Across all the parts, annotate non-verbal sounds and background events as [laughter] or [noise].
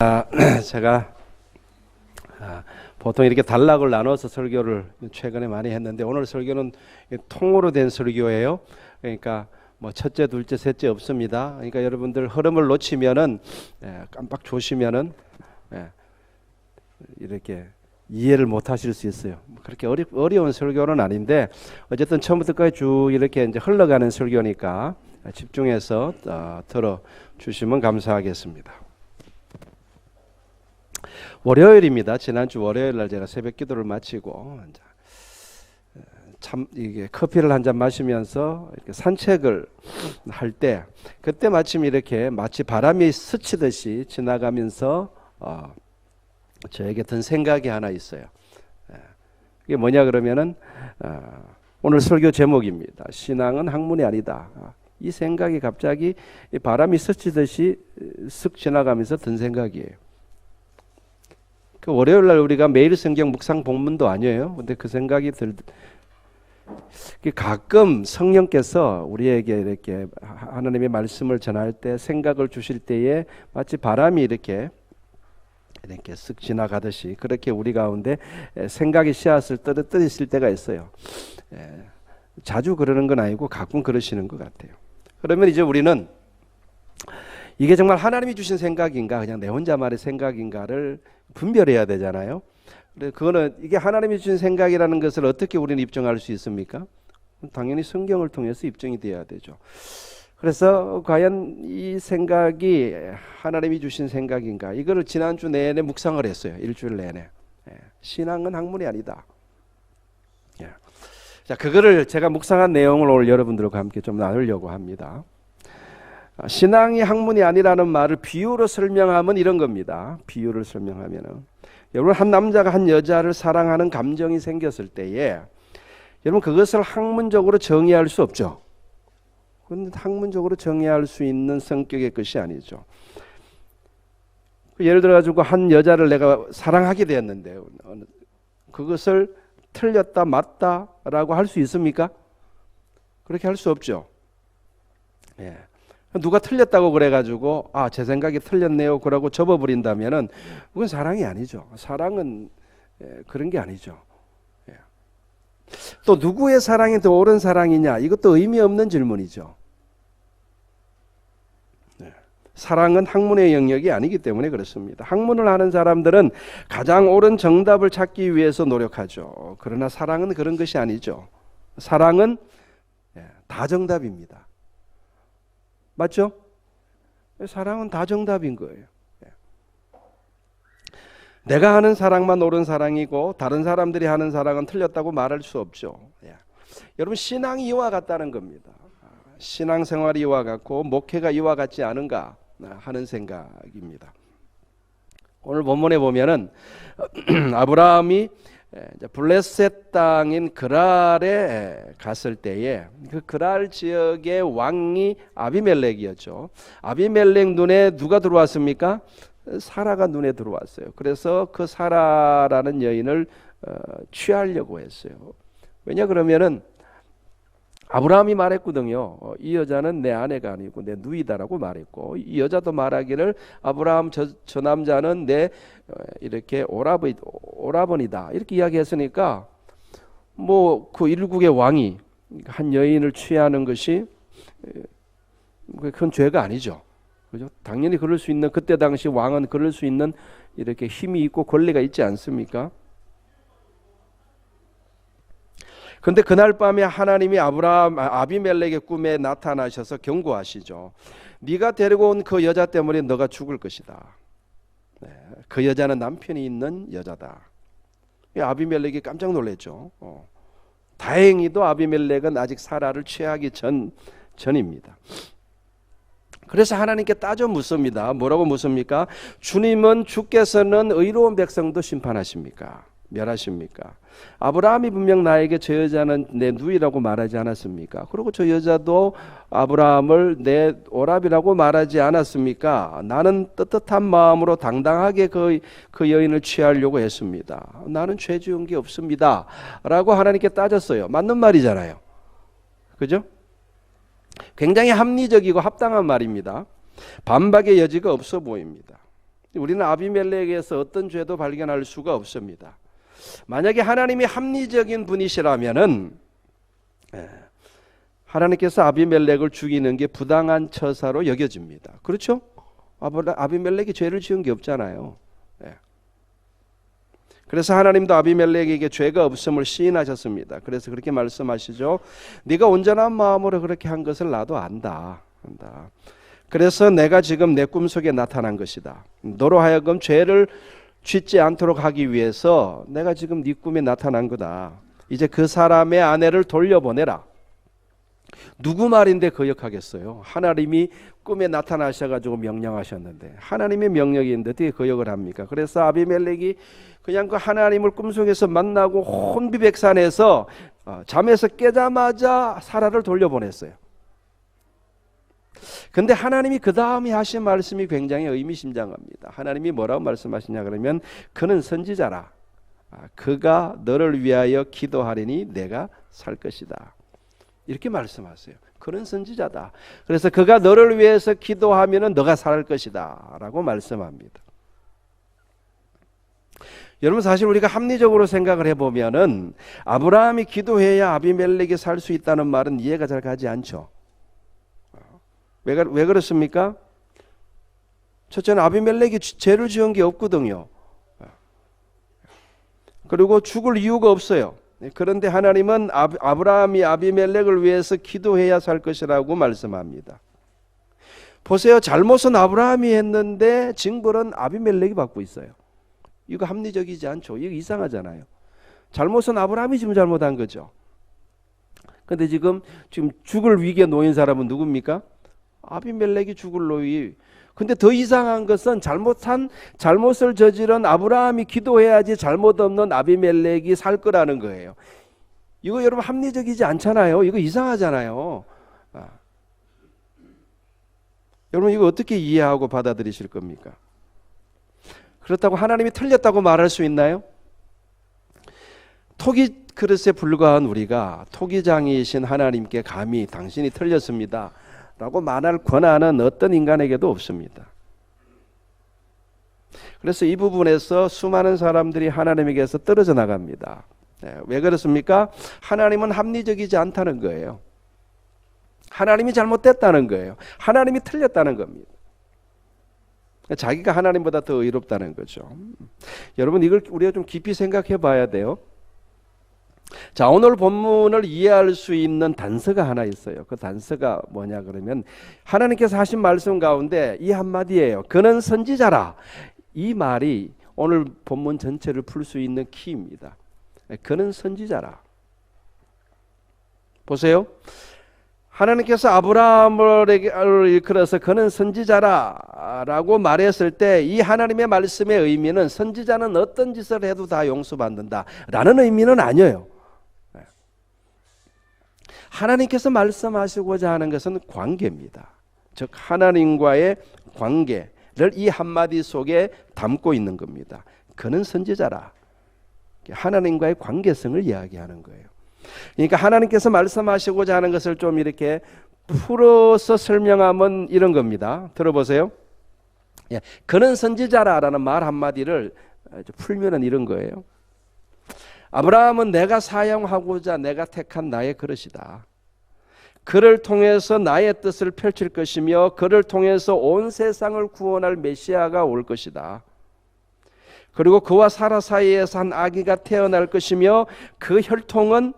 아, [clears throat] 제가 아, 보통 이렇게 단락을 나눠서 설교를 최근에 많이 했는데 오늘 설교는 통으로 된 설교예요. 그러니까 뭐 첫째, 둘째, 셋째 없습니다. 그러니까 여러분들 흐름을 놓치면은 예, 깜빡 조시면은 예, 이렇게 이해를 못 하실 수 있어요. 뭐 그렇게 어리, 어려운 설교는 아닌데 어쨌든 처음부터까지 쭉 이렇게 이제 흘러가는 설교니까 집중해서 어, 들어 주시면 감사하겠습니다. 월요일입니다. 지난주 월요일 날 제가 새벽 기도를 마치고 이제 어, 참 이게 커피를 한 잔 마시면서 이렇게 산책을 할 때 그때 마침 이렇게 마치 바람이 스치듯이 지나가면서 어, 저에게 든 생각이 하나 있어요. 예. 이게 뭐냐 그러면은 어, 오늘 설교 제목입니다. 신앙은 학문이 아니다. 아, 이 생각이 갑자기 이 바람이 스치듯이 쓱 지나가면서 든 생각이에요. 그 월요일 날 우리가 매일 성경 묵상 본문도 아니에요. 근데 그 생각이 들그 가끔 성령께서 우리에게 이렇게 하나님의 말씀을 전할 때 생각을 주실 때에 마치 바람이 이렇게 이렇게 쓱 지나가듯이 그렇게 우리 가운데 생각의 씨앗을 떨어뜨리실 때가 있어요. 예, 자주 그러는 건 아니고 가끔 그러시는 것 같아요. 그러면 이제 우리는 이게 정말 하나님이 주신 생각인가 그냥 내 혼자만의 생각인가를 분별해야 되잖아요. 근데 그거는 이게 하나님이 주신 생각이라는 것을 어떻게 우리는 입증할 수 있습니까? 당연히 성경을 통해서 입증이 돼야 되죠. 그래서 과연 이 생각이 하나님이 주신 생각인가? 이거를 지난주 내내 묵상을 했어요. 일주일 내내. 예, 신앙은 학문이 아니다. 예. 자, 그거를 제가 묵상한 내용을 오늘 여러분들과 함께 좀 나누려고 합니다. 아, 신앙이 학문이 아니라는 말을 비유로 설명하면 이런 겁니다. 비유를 설명하면은 여러분 한 남자가 한 여자를 사랑하는 감정이 생겼을 때에 여러분 그것을 학문적으로 정의할 수 없죠. 그건 학문적으로 정의할 수 있는 성격의 것이 아니죠. 예를 들어 가지고 한 여자를 내가 사랑하게 되었는데 그것을 틀렸다 맞다라고 할 수 있습니까? 그렇게 할 수 없죠. 예. 누가 틀렸다고 그래가지고 아 제 생각이 틀렸네요 그러고 접어버린다면은 그건 사랑이 아니죠. 사랑은 예, 그런 게 아니죠. 예. 또 누구의 사랑이 더 옳은 사랑이냐 이것도 의미 없는 질문이죠. 네. 사랑은 학문의 영역이 아니기 때문에 그렇습니다. 학문을 하는 사람들은 가장 옳은 정답을 찾기 위해서 노력하죠. 그러나 사랑은 그런 것이 아니죠. 사랑은 예, 다 정답입니다. 맞죠? 사랑은 다 정답인 거예요. 예. 내가 하는 사랑만 옳은 사랑이고 다른 사람들이 하는 사랑은 틀렸다고 말할 수 없죠. 예. 여러분 신앙이 이와 같다는 겁니다. 신앙생활이 이와 같고 목회가 이와 같지 않은가 하는 생각입니다. 오늘 본문에 보면은 [clears throat] 아브라함이 블레셋 땅인 그랄에 갔을 때에 그 그랄 지역의 왕이 아비멜렉이었죠. 아비멜렉 눈에 누가 들어왔습니까? 사라가 눈에 들어왔어요. 그래서 그 사라라는 여인을 어, 취하려고 했어요. 왜냐 그러면은 아브라함이 말했거든요. 어, 이 여자는 내 아내가 아니고 내 누이다라고 말했고 이 여자도 말하기를 아브라함 저, 저 남자는 내 어, 이렇게 오라버 오라버니다 이렇게 이야기했으니까 뭐 그 일국의 왕이 한 여인을 취하는 것이 그건 죄가 아니죠. 그죠? 당연히 그럴 수 있는 그때 당시 왕은 그럴 수 있는 이렇게 힘이 있고 권리가 있지 않습니까? 근데 그날 밤에 하나님이 아브라함 아비멜렉의 꿈에 나타나셔서 경고하시죠. 네가 데리고 온 그 여자 때문에 너가 죽을 것이다. 네, 그 여자는 남편이 있는 여자다. 아비멜렉이 깜짝 놀랐죠. 어. 다행히도 아비멜렉은 아직 사라를 취하기 전 전입니다. 그래서 하나님께 따져 묻습니다. 뭐라고 묻습니까? 주님은 주께서는 의로운 백성도 심판하십니까? 멸하십니까? 아브라함이 분명 나에게 저 여자는 내 누이라고 말하지 않았습니까? 그리고 저 여자도 아브라함을 내 오랍이라고 말하지 않았습니까? 나는 떳떳한 마음으로 당당하게 그, 그 여인을 취하려고 했습니다. 나는 죄 지은 게 없습니다. 라고 하나님께 따졌어요. 맞는 말이잖아요. 그죠? 굉장히 합리적이고 합당한 말입니다. 반박의 여지가 없어 보입니다. 우리는 아비멜렉에서 어떤 죄도 발견할 수가 없습니다. 만약에 하나님이 합리적인 분이시라면은 예, 하나님께서 아비멜렉을 죽이는 게 부당한 처사로 여겨집니다. 그렇죠? 아비멜렉이 죄를 지은 게 없잖아요. 예. 그래서 하나님도 아비멜렉에게 죄가 없음을 시인하셨습니다. 그래서 그렇게 말씀하시죠. 네가 온전한 마음으로 그렇게 한 것을 나도 안다. 안다. 그래서 내가 지금 내 꿈속에 나타난 것이다. 너로 하여금 죄를 짓지 않도록 하기 위해서 내가 지금 네 꿈에 나타난 거다. 이제 그 사람의 아내를 돌려보내라. 누구 말인데 거역하겠어요? 하나님이 꿈에 나타나셔가지고 명령하셨는데 하나님의 명령이 있는데 어떻게 거역을 합니까? 그래서 아비멜렉이 그냥 그 하나님을 꿈속에서 만나고 혼비백산에서 어, 잠에서 깨자마자 사라를 돌려보냈어요. 근데 하나님이 그 다음에 하신 말씀이 굉장히 의미심장합니다. 하나님이 뭐라고 말씀하시냐 그러면 그는 선지자라. 아, 그가 너를 위하여 기도하리니 내가 살 것이다. 이렇게 말씀하세요. 그는 선지자다. 그래서 그가 너를 위해서 기도하면은 너가 살 것이다라고 말씀합니다. 여러분 사실 우리가 합리적으로 생각을 해보면은 아브라함이 기도해야 아비멜렉이 살 수 있다는 말은 이해가 잘 가지 않죠. 왜, 그- 왜 그렇습니까? 첫째는 아비멜렉이 지- 죄를 지은 게 없거든요. 그리고 죽을 이유가 없어요. 네, 그런데 하나님은 아- 아브라함이 아비멜렉을 위해서 기도해야 살 것이라고 말씀합니다. 보세요. 잘못은 아브라함이 했는데 징벌은 아비멜렉이 받고 있어요. 이거 합리적이지 않죠. 이거 이상하잖아요. 잘못은 아브라함이 지금 잘못한 거죠. 근데 지금 지금 죽을 위기에 놓인 사람은 누굽니까? 아비멜렉이 죽을 노위. 근데 더 이상한 것은 잘못한 잘못을 저지른 아브라함이 기도해야지 잘못 없는 아비멜렉이 살 거라는 거예요. 이거 여러분 합리적이지 않잖아요. 이거 이상하잖아요. 아. 여러분 이거 어떻게 이해하고 받아들이실 겁니까? 그렇다고 하나님이 틀렸다고 말할 수 있나요? 토기 그릇에 불과한 우리가 토기장이신 하나님께 감히 당신이 틀렸습니다. 라고 말할 권한은 어떤 인간에게도 없습니다. 그래서 이 부분에서 수많은 사람들이 하나님에게서 떨어져 나갑니다. 네, 왜 그렇습니까? 하나님은 합리적이지 않다는 거예요. 하나님이 잘못됐다는 거예요. 하나님이 틀렸다는 겁니다. 자기가 하나님보다 더 의롭다는 거죠. 여러분 이걸 우리가 좀 깊이 생각해 봐야 돼요. 자, 오늘 본문을 이해할 수 있는 단서가 하나 있어요. 그 단서가 뭐냐 그러면 하나님께서 하신 말씀 가운데 이 한마디예요. 그는 선지자라. 이 말이 오늘 본문 전체를 풀 수 있는 키입니다. 그는 선지자라. 보세요. 하나님께서 아브라함을 일컬어서 그는 선지자라라고 말했을 때 이 하나님의 말씀의 의미는 선지자는 어떤 짓을 해도 다 용서받는다라는 의미는 아니에요. 하나님께서 말씀하시고자 하는 것은 관계입니다. 즉 하나님과의 관계를 이 한마디 속에 담고 있는 겁니다. 그는 선지자라. 하나님과의 관계성을 이야기하는 거예요. 그러니까 하나님께서 말씀하시고자 하는 것을 좀 이렇게 풀어서 설명하면 이런 겁니다. 들어보세요. 예, 그는 선지자라라는 말 한마디를 풀면은 이런 거예요. 아브라함은 내가 사용하고자 내가 택한 나의 그릇이다. 그를 통해서 나의 뜻을 펼칠 것이며 그를 통해서 온 세상을 구원할 메시아가 올 것이다. 그리고 그와 사라 사이에서 한 아기가 태어날 것이며 그 혈통은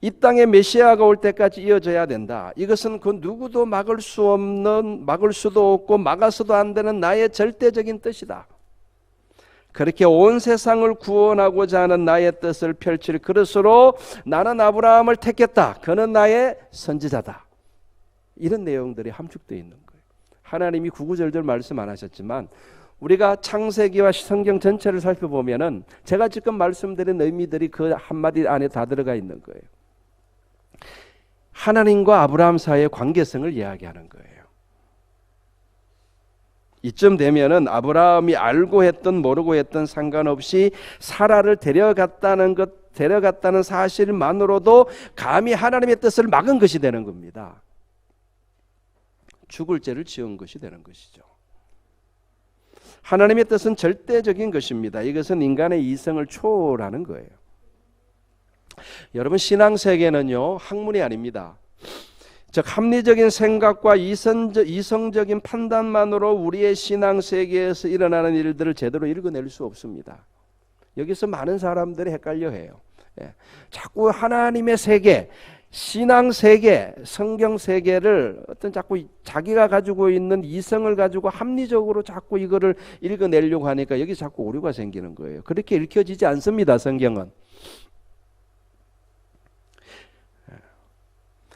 이 땅에 메시아가 올 때까지 이어져야 된다. 이것은 그 누구도 막을 수 없는 막을 수도 없고 막아서도 안 되는 나의 절대적인 뜻이다. 그렇게 온 세상을 구원하고자 하는 나의 뜻을 펼칠 그릇으로 나는 아브라함을 택했다. 그는 나의 선지자다. 이런 내용들이 함축되어 있는 거예요. 하나님이 구구절절 말씀 안 하셨지만 우리가 창세기와 성경 전체를 살펴보면은 제가 지금 말씀드린 의미들이 그 한마디 안에 다 들어가 있는 거예요. 하나님과 아브라함 사이의 관계성을 이야기하는 거예요. 이쯤 되면은 아브라함이 알고 했던 모르고 했던 상관없이 사라를 데려갔다는 것 데려갔다는 사실만으로도 감히 하나님의 뜻을 막은 것이 되는 겁니다. 죽을 죄를 지은 것이 되는 것이죠. 하나님의 뜻은 절대적인 것입니다. 이것은 인간의 이성을 초월하는 거예요. 여러분 신앙 세계는요 학문이 아닙니다. 즉 합리적인 생각과 이성적, 이성적 인 판단만으로 우리의 신앙 세계에서 일어나는 일들을 제대로 읽어낼 수 없습니다. 여기서 많은 사람들이 헷갈려해요. 예. 자꾸 하나님의 세계, 신앙 세계, 성경 세계를 어떤 자꾸 자기가 가지고 있는 이성을 가지고 합리적으로 자꾸 이거를 읽어내려고 하니까 여기 자꾸 오류가 생기는 거예요. 그렇게 읽혀지지 않습니다. 성경은.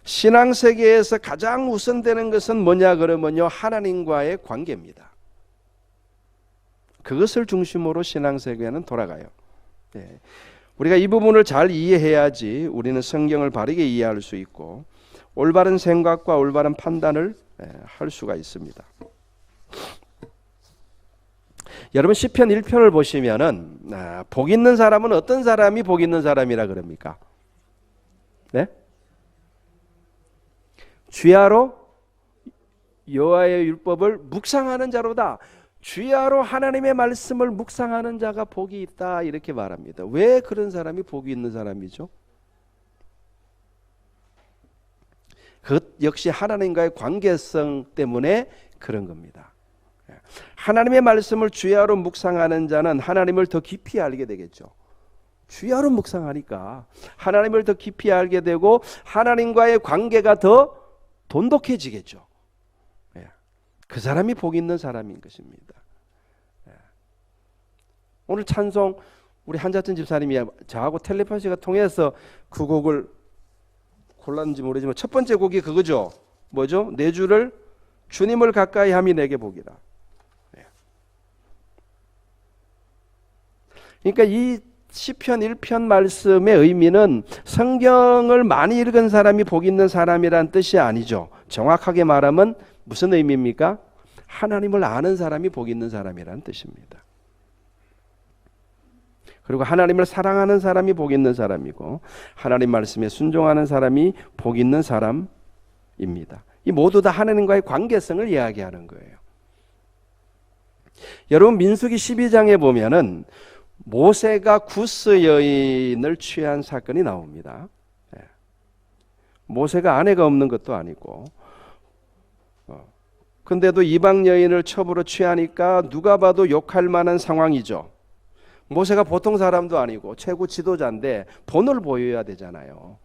신앙 세계에서 가장 우선되는 것은 뭐냐 그러면요 하나님과의 관계입니다. 그것을 중심으로 신앙 세계는 돌아가요. 네. 우리가 이 부분을 잘 이해해야지 우리는 성경을 바르게 이해할 수 있고 올바른 생각과 올바른 판단을 예, 할 수가 있습니다. 여러분 시편 1편을 보시면은 아, 복 있는 사람은 어떤 사람이 복 있는 사람이라 그럽니까? 네? 주야로 여호와의 율법을 묵상하는 자로다. 주야로 하나님의 말씀을 묵상하는 자가 복이 있다 이렇게 말합니다. 왜 그런 사람이 복이 있는 사람이죠? 그 역시 하나님과의 관계성 때문에 그런 겁니다. 하나님의 말씀을 주야로 묵상하는 자는 하나님을 더 깊이 알게 되겠죠. 주야로 묵상하니까 하나님을 더 깊이 알게 되고 하나님과의 관계가 더 돈독해지겠죠. 예. 그 사람이 복 있는 사람인 것입니다. 예. 오늘 찬송 우리 한자천 집사님이 저하고 텔레파시가 통해서 그 곡을 골랐는지 모르지만 첫 번째 곡이 그거죠. 뭐죠? 내 주를 주님을 가까이 함이 내게 복이라. 예. 그러니까 이 시편 1편 말씀의 의미는 성경을 많이 읽은 사람이 복 있는 사람이란 뜻이 아니죠. 정확하게 말하면 무슨 의미입니까? 하나님을 아는 사람이 복 있는 사람이란 뜻입니다. 그리고 하나님을 사랑하는 사람이 복 있는 사람이고 하나님 말씀에 순종하는 사람이 복 있는 사람입니다. 이 모두 다 하나님과의 관계성을 이야기하는 거예요. 여러분 민수기 12장에 보면은 모세가 구스 여인을 취한 사건이 나옵니다. 예. 모세가 아내가 없는 것도 아니고, 어. 근데도 이방 여인을 첩으로 취하니까 누가 봐도 욕할 만한 상황이죠. 모세가 보통 사람도 아니고 최고 지도자인데 본을 보여야 되잖아요.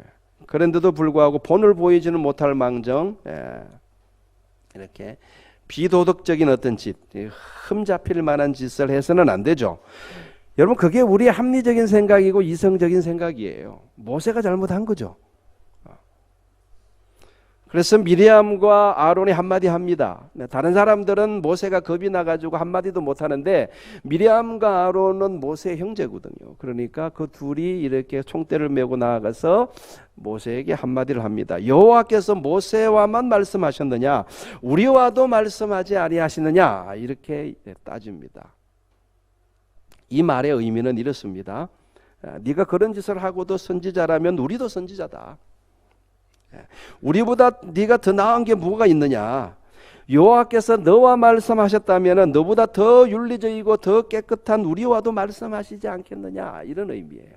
예. 그런데도 불구하고 본을 보이지는 못할 망정 예. 이렇게 비도덕적인 어떤 짓, 흠 잡힐 만한 짓을 해서는 안 되죠. 여러분 그게 우리의 합리적인 생각이고 이성적인 생각이에요. 모세가 잘못한 거죠. 그래서 미리암과 아론이 한마디 합니다. 네, 다른 사람들은 모세가 겁이 나가지고 한마디도 못하는데 미리암과 아론은 모세의 형제거든요. 그러니까 그 둘이 이렇게 총대를 메고 나아가서 모세에게 한마디를 합니다. 여호와께서 모세와만 말씀하셨느냐? 우리와도 말씀하지 아니하시느냐? 이렇게 따집니다. 이 말의 의미는 이렇습니다. 네가 그런 짓을 하고도 선지자라면 우리도 선지자다. 예. 우리보다 네가 더 나은 게 뭐가 있느냐? 여호와께서 너와 말씀하셨다면 너보다 더 윤리적이고 더 깨끗한 우리와도 말씀하시지 않겠느냐 이런 의미예요.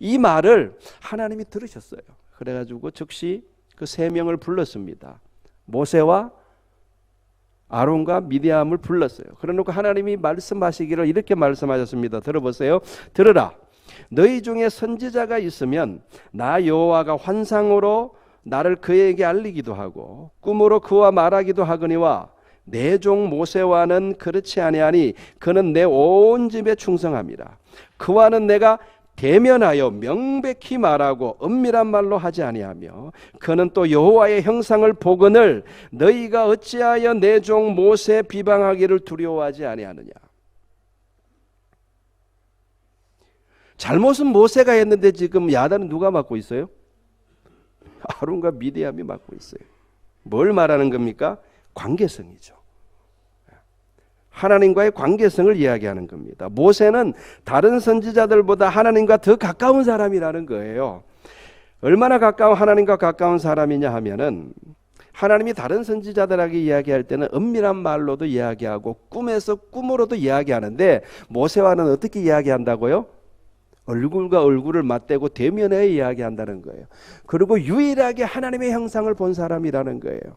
이 말을 하나님이 들으셨어요. 그래가지고 즉시 그 세 명을 불렀습니다. 모세와 아론과 미디암을 불렀어요. 그러놓고 하나님이 말씀하시기를 이렇게 말씀하셨습니다. 들어보세요. 들으라. 너희 중에 선지자가 있으면 나 여호와가 환상으로 나를 그에게 알리기도 하고 꿈으로 그와 말하기도 하거니와 내 종 모세와는 그렇지 아니하니 그는 내 온 집에 충성함이라 그와는 내가 대면하여 명백히 말하고 은밀한 말로 하지 아니하며 그는 또 여호와의 형상을 보거늘 너희가 어찌하여 내 종 모세 비방하기를 두려워하지 아니하느냐 잘못은 모세가 했는데 지금 야단은 누가 맡고 있어요? 아론과 미디암이 맡고 있어요. 뭘 말하는 겁니까? 관계성이죠. 하나님과의 관계성을 이야기하는 겁니다. 모세는 다른 선지자들보다 하나님과 더 가까운 사람이라는 거예요. 얼마나 가까운 하나님과 가까운 사람이냐 하면은 하나님이 다른 선지자들에게 이야기할 때는 은밀한 말로도 이야기하고 꿈에서 꿈으로도 이야기하는데 모세와는 어떻게 이야기한다고요? 얼굴과 얼굴을 맞대고 대면에 이야기한다는 거예요. 그리고 유일하게 하나님의 형상을 본 사람이라는 거예요.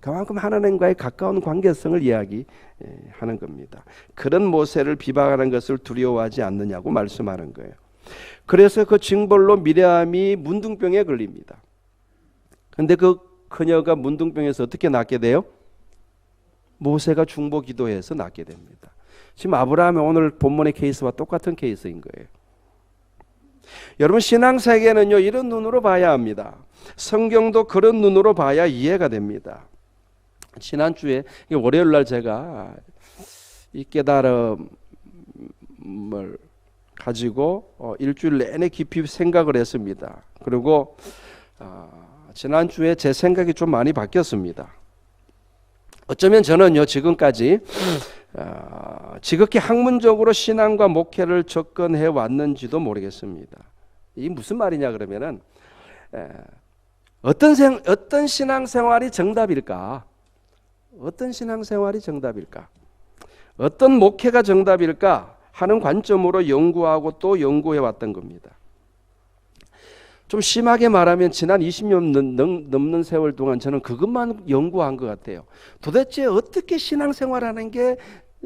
그만큼 하나님과의 가까운 관계성을 이야기하는 겁니다. 그런 모세를 비방하는 것을 두려워하지 않느냐고 말씀하는 거예요. 그래서 그 징벌로 미래암이 문둥병에 걸립니다. 근데 그 그녀가 문둥병에서 어떻게 낫게 돼요? 모세가 중보 기도해서 낫게 됩니다. 지금 아브라함의 오늘 본문의 케이스와 똑같은 케이스인 거예요. 여러분 신앙 세계는요 이런 눈으로 봐야 합니다. 성경도 그런 눈으로 봐야 이해가 됩니다. 지난 주에 월요일 날 제가 이 깨달음을 가지고 어, 일주일 내내 깊이 생각을 했습니다. 그리고 어, 지난 주에 제 생각이 좀 많이 바뀌었습니다. 어쩌면 저는요 지금까지 어, 지극히 학문적으로 신앙과 목회를 접근해 왔는지도 모르겠습니다. 이 무슨 말이냐 그러면은 에, 어떤 생, 어떤 신앙 생활이 정답일까? 어떤 신앙 생활이 정답일까? 어떤 목회가 정답일까? 하는 관점으로 연구하고 또 연구해 왔던 겁니다. 좀 심하게 말하면 지난 20년 넘는 세월 동안 저는 그것만 연구한 것 같아요. 도대체 어떻게 신앙생활하는 게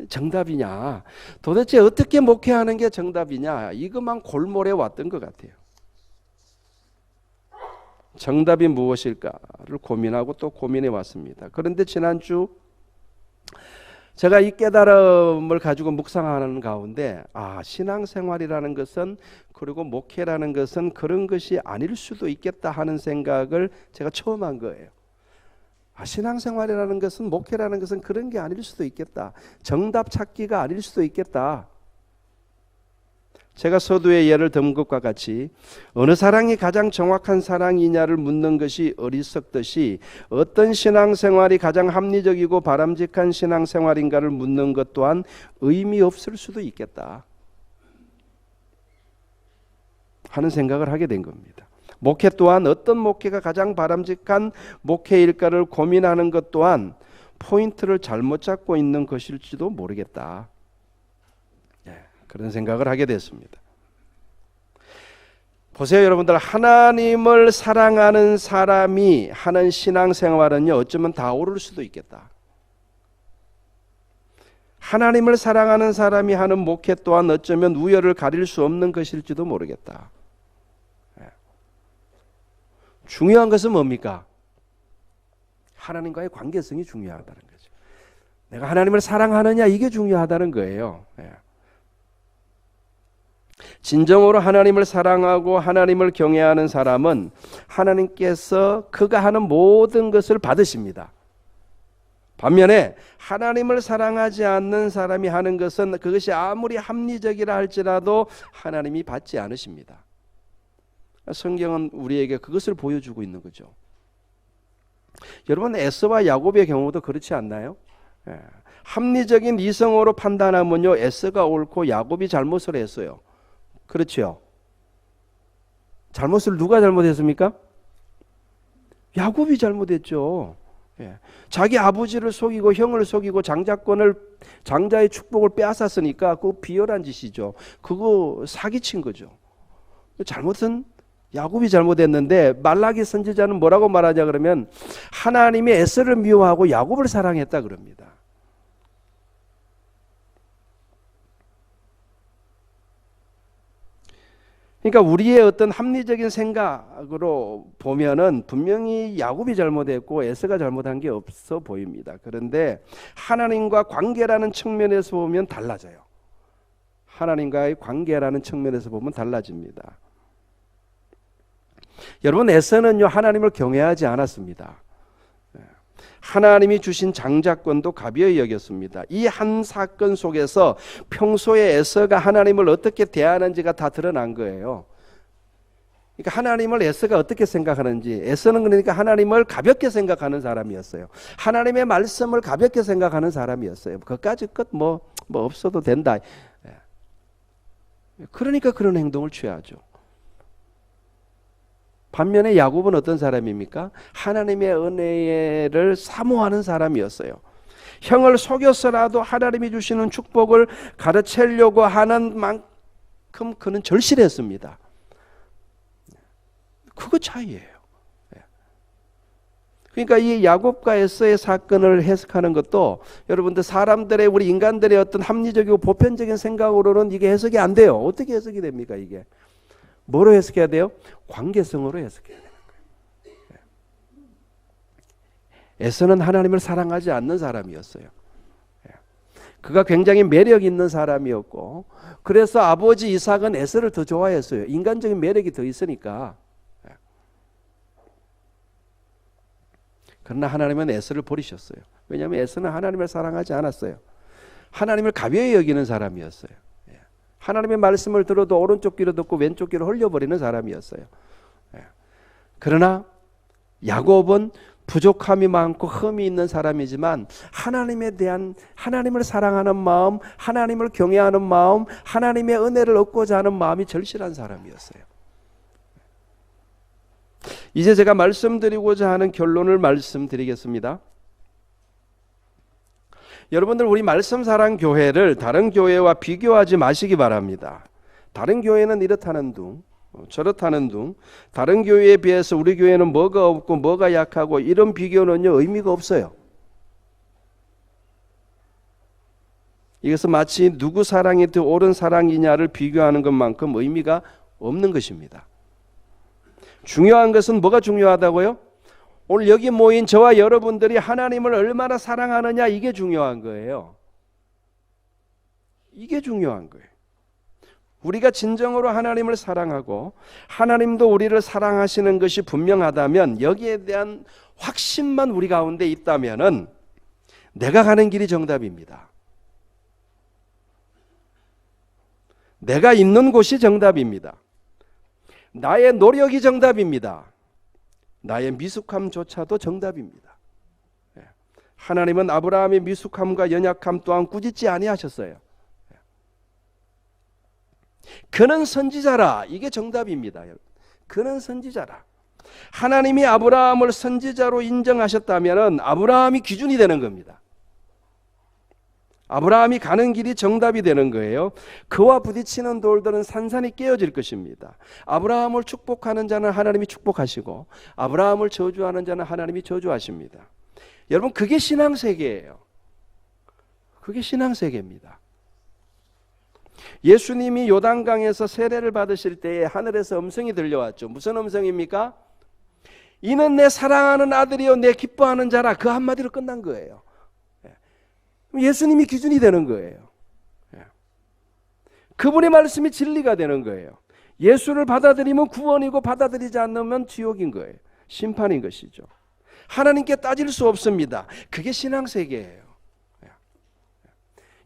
정답이냐? 도대체 어떻게 목회하는 게 정답이냐? 이것만 골몰해 왔던 것 같아요. 정답이 무엇일까를 고민하고 또 고민해 왔습니다. 그런데 지난주 제가 이 깨달음을 가지고 묵상하는 가운데 아 신앙생활이라는 것은 그리고 목회라는 것은 그런 것이 아닐 수도 있겠다 하는 생각을 제가 처음 한 거예요. 아, 신앙생활이라는 것은 목회라는 것은 그런 게 아닐 수도 있겠다. 정답 찾기가 아닐 수도 있겠다. 제가 서두에 예를 든 것과 같이 어느 사랑이 가장 정확한 사랑이냐를 묻는 것이 어리석듯이 어떤 신앙생활이 가장 합리적이고 바람직한 신앙생활인가를 묻는 것 또한 의미 없을 수도 있겠다 하는 생각을 하게 된 겁니다. 목회 또한 어떤 목회가 가장 바람직한 목회일까를 고민하는 것 또한 포인트를 잘못 잡고 있는 것일지도 모르겠다. 그런 생각을 하게 됐습니다. 보세요, 여러분들. 하나님을 사랑하는 사람이 하는 신앙생활은요, 어쩌면 다 옳을 수도 있겠다. 하나님을 사랑하는 사람이 하는 목회 또한 어쩌면 우열을 가릴 수 없는 것일지도 모르겠다. 예. 중요한 것은 뭡니까? 하나님과의 관계성이 중요하다는 거죠. 내가 하나님을 사랑하느냐 이게 중요하다는 거예요. 예. 진정으로 하나님을 사랑하고 하나님을 경외하는 사람은 하나님께서 그가 하는 모든 것을 받으십니다. 반면에 하나님을 사랑하지 않는 사람이 하는 것은 그것이 아무리 합리적이라 할지라도 하나님이 받지 않으십니다. 성경은 우리에게 그것을 보여주고 있는 거죠. 여러분 에서와 야곱의 경우도 그렇지 않나요? 예. 합리적인 이성으로 판단하면요 에서가 옳고 야곱이 잘못을 했어요. 그렇죠. 잘못을 누가 잘못했습니까? 야곱이 잘못했죠. 예. 자기 아버지를 속이고 형을 속이고 장자권을 장자의 축복을 빼앗았으니까 그 비열한 짓이죠. 그거 사기친 거죠. 잘못은 야곱이 잘못했는데 말라기 선지자는 뭐라고 말하자 그러면 하나님이 에서를 미워하고 야곱을 사랑했다 그럽니다. 그러니까 우리의 어떤 합리적인 생각으로 보면은 분명히 야곱이 잘못했고 에서가 잘못한 게 없어 보입니다. 그런데 하나님과 관계라는 측면에서 보면 달라져요. 하나님과의 관계라는 측면에서 보면 달라집니다. 여러분 에서는요 하나님을 경외하지 않았습니다. 하나님이 주신 장자권도 가벼이 여겼습니다. 이 한 사건 속에서 평소에 에서가 하나님을 어떻게 대하는지가 다 드러난 거예요. 그러니까 하나님을 에서가 어떻게 생각하는지 에서는 그러니까 하나님을 가볍게 생각하는 사람이었어요. 하나님의 말씀을 가볍게 생각하는 사람이었어요. 그까지 끝뭐뭐 뭐 없어도 된다. 예. 그러니까 그런 행동을 취하죠. 반면에 야곱은 어떤 사람입니까? 하나님의 은혜를 사모하는 사람이었어요. 형을 속여서라도 하나님이 주시는 축복을 가르치려고 하는 만큼 그는 절실했습니다. 그거 차이예요. 그러니까 이 야곱과 에서의 사건을 해석하는 것도 여러분들 사람들의 우리 인간들의 어떤 합리적이고 보편적인 생각으로는 이게 해석이 안 돼요. 어떻게 해석이 됩니까 이게? 뭐로 해석해야 돼요? 관계성으로 해석해야 되는 거예요. 에서는 하나님을 사랑하지 않는 사람이었어요. 예. 그가 굉장히 매력 있는 사람이었고 그래서 아버지 이삭은 에서를 더 좋아했어요. 인간적인 매력이 더 있으니까. 그러나 하나님은 에서를 버리셨어요. 왜냐하면 에서는 하나님을 사랑하지 않았어요. 하나님을 가벼이 여기는 사람이었어요. 예. 하나님의 말씀을 들어도 오른쪽 귀로 듣고 왼쪽 귀로 흘려버리는 사람이었어요. 예. 그러나 야곱은 부족함이 많고 흠이 있는 사람이지만 하나님에 대한 하나님을 사랑하는 마음, 하나님을 경외하는 마음, 하나님의 은혜를 얻고자 하는 마음이 절실한 사람이었어요. 이제 제가 말씀드리고자 하는 결론을 말씀드리겠습니다. 여러분들 우리 말씀 사랑 교회를 다른 교회와 비교하지 마시기 바랍니다. 다른 교회는 이렇다는 둥, 어, 저렇다는 둥, 다른 교회에 비해서 우리 교회는 뭐가 없고 뭐가 약하고 이런 비교는요 의미가 없어요. 이것은 마치 누구 사랑이 더 옳은 사랑이냐를 비교하는 것만큼 의미가 없는 것입니다. 중요한 것은 뭐가 중요하다고요? 오늘 여기 모인 저와 여러분들이 하나님을 얼마나 사랑하느냐 이게 중요한 거예요. 이게 중요한 거예요. 우리가 진정으로 하나님을 사랑하고 하나님도 우리를 사랑하시는 것이 분명하다면 여기에 대한 확신만 우리 가운데 있다면은 내가 가는 길이 정답입니다. 내가 있는 곳이 정답입니다. 나의 노력이 정답입니다. 나의 미숙함조차도 정답입니다. 예. 하나님은 아브라함의 미숙함과 연약함 또한 꾸짖지 아니하셨어요. 예. 그는 선지자라 이게 정답입니다. 그는 선지자라. 하나님이 아브라함을 선지자로 인정하셨다면 아브라함이 기준이 되는 겁니다. 아브라함이 가는 길이 정답이 되는 거예요. 그와 부딪히는 돌들은 산산이 깨어질 것입니다. 아브라함을 축복하는 자는 하나님이 축복하시고 아브라함을 저주하는 자는 하나님이 저주하십니다. 여러분 그게 신앙 세계예요. 그게 신앙 세계입니다. 예수님이 요단강에서 세례를 받으실 때에 하늘에서 음성이 들려왔죠. 무슨 음성입니까? 이는 내 사랑하는 아들이요 내 기뻐하는 자라 그 한마디로 끝난 거예요. 예수님이 기준이 되는 거예요. 예. 그분의 말씀이 진리가 되는 거예요. 예수를 받아들이면 구원이고 받아들이지 않으면 지옥인 거예요. 심판인 것이죠. 하나님께 따질 수 없습니다. 그게 신앙 세계예요. 예.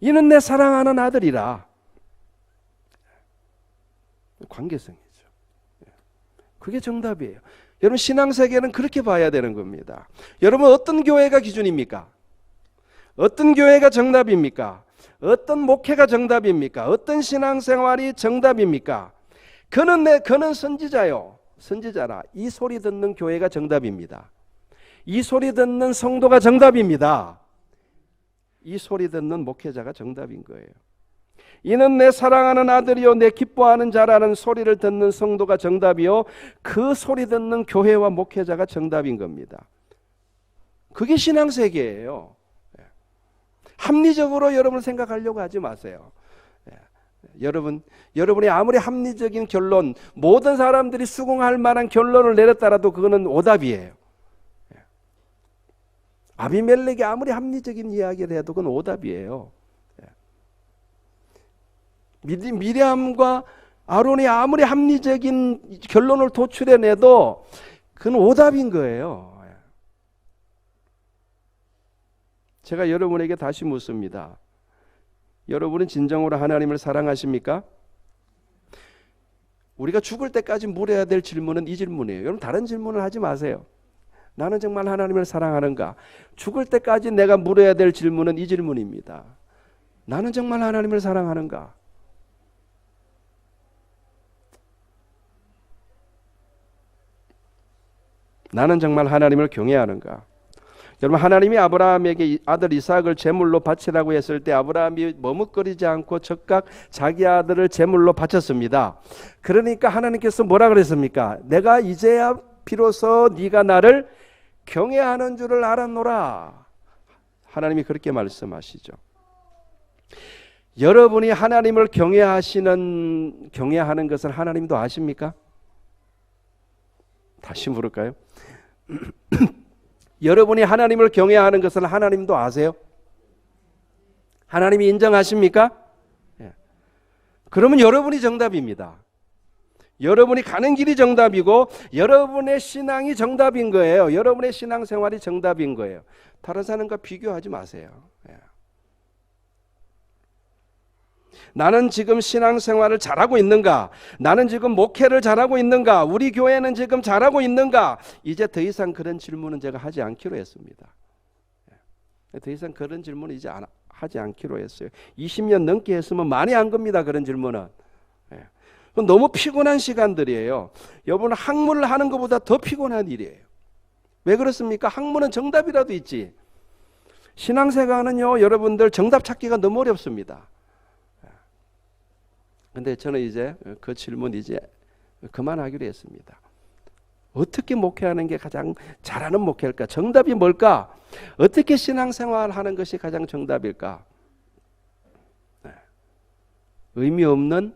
이는 내 사랑하는 아들이라. 관계성이죠. 예. 그게 정답이에요. 여러분 신앙 세계는 그렇게 봐야 되는 겁니다. 여러분 어떤 교회가 기준입니까? 어떤 교회가 정답입니까? 어떤 목회가 정답입니까? 어떤 신앙생활이 정답입니까? 그는 내 그는 선지자요. 선지자라. 이 소리 듣는 교회가 정답입니다. 이 소리 듣는 성도가 정답입니다. 이 소리 듣는 목회자가 정답인 거예요. 이는 내 사랑하는 아들이요 내 기뻐하는 자라는 소리를 듣는 성도가 정답이요 그 소리 듣는 교회와 목회자가 정답인 겁니다. 그게 신앙 세계예요. 합리적으로 여러분 생각하려고 하지 마세요. 예. 여러분, 여러분이 아무리 합리적인 결론, 모든 사람들이 수긍할 만한 결론을 내렸다라도 그거는 오답이에요. 예. 아비멜렉이 아무리 합리적인 이야기를 해도 그건 오답이에요. 예. 미리, 미리암과 아론이 아무리 합리적인 결론을 도출해내도 그건 오답인 거예요. 제가 여러분에게 다시 묻습니다. 여러분은 진정으로 하나님을 사랑하십니까? 우리가 죽을 때까지 물어야 될 질문은 이 질문이에요. 여러분 다른 질문을 하지 마세요. 나는 정말 하나님을 사랑하는가? 죽을 때까지 내가 물어야 될 질문은 이 질문입니다. 나는 정말 하나님을 사랑하는가? 나는 정말 하나님을 경외하는가? 여러분 하나님이 아브라함에게 이 아들 이삭을 제물로 바치라고 했을 때 아브라함이 머뭇거리지 않고 즉각 자기 아들을 제물로 바쳤습니다. 그러니까 하나님께서 뭐라 그랬습니까? 내가 이제야 비로소 네가 나를 경외하는 줄을 알았노라. 하나님이 그렇게 말씀하시죠. 여러분이 하나님을 경외하시는 경외하는 것을 하나님도 아십니까? 다시 물을까요? [clears throat] 여러분이 하나님을 경외하는 것을 하나님도 아세요? 하나님이 인정하십니까? 예. 그러면 여러분이 정답입니다. 여러분이 가는 길이 정답이고 여러분의 신앙이 정답인 거예요. 여러분의 신앙 생활이 정답인 거예요. 다른 사람과 비교하지 마세요. 예. 나는 지금 신앙생활을 잘하고 있는가? 나는 지금 목회를 잘하고 있는가? 우리 교회는 지금 잘하고 있는가? 이제 더 이상 그런 질문은 제가 하지 않기로 했습니다. 예. 더 이상 그런 질문은 이제 안, 하지 않기로 했어요. 20년 넘게 했으면 많이 한 겁니다. 그런 질문은. 예. 너무 피곤한 시간들이에요. 여러분 학문을 하는 것보다 더 피곤한 일이에요. 왜 그렇습니까? 학문은 정답이라도 있지. 신앙생활은요, 여러분들 정답 찾기가 너무 어렵습니다. 근데 저는 이제 그 질문 이제 그만하기로 했습니다. 어떻게 목회하는 게 가장 잘하는 목회일까? 정답이 뭘까? 어떻게 신앙생활 하는 것이 가장 정답일까? 네. 의미 없는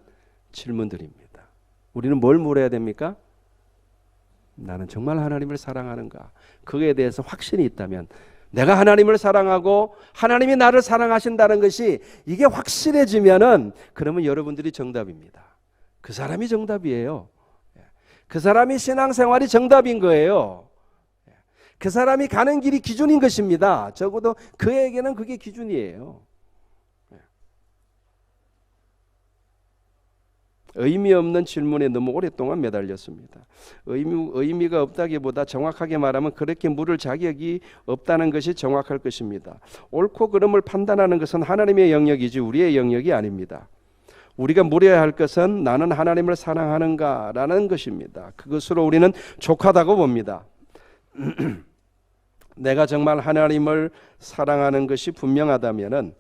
질문들입니다. 우리는 뭘 물어야 됩니까? 나는 정말 하나님을 사랑하는가? 그거에 대해서 확신이 있다면 내가 하나님을 사랑하고 하나님이 나를 사랑하신다는 것이 이게 확실해지면은 그러면 여러분들이 정답입니다. 그 사람이 정답이에요. 그 사람이 신앙생활이 정답인 거예요. 그 사람이 가는 길이 기준인 것입니다. 적어도 그에게는 그게 기준이에요. 의미 없는 질문에 너무 오랫동안 매달렸습니다. 의미, 의미가 없다기보다 정확하게 말하면 그렇게 물을 자격이 없다는 것이 정확할 것입니다. 옳고 그름을 판단하는 것은 하나님의 영역이지 우리의 영역이 아닙니다. 우리가 물어야 할 것은 나는 하나님을 사랑하는가라는 것입니다. 그것으로 우리는 족하다고 봅니다. [clears throat] 내가 정말 하나님을 사랑하는 것이 분명하다면은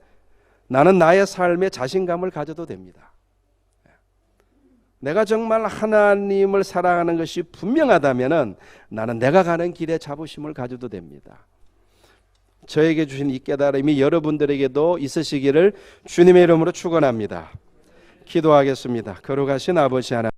나는 나의 삶에 자신감을 가져도 됩니다. 내가 정말 하나님을 사랑하는 것이 분명하다면은 나는 내가 가는 길에 자부심을 가져도 됩니다. 저에게 주신 이 깨달음이 여러분들에게도 있으시기를 주님의 이름으로 축원합니다. 기도하겠습니다. 거룩하신 아버지 하나님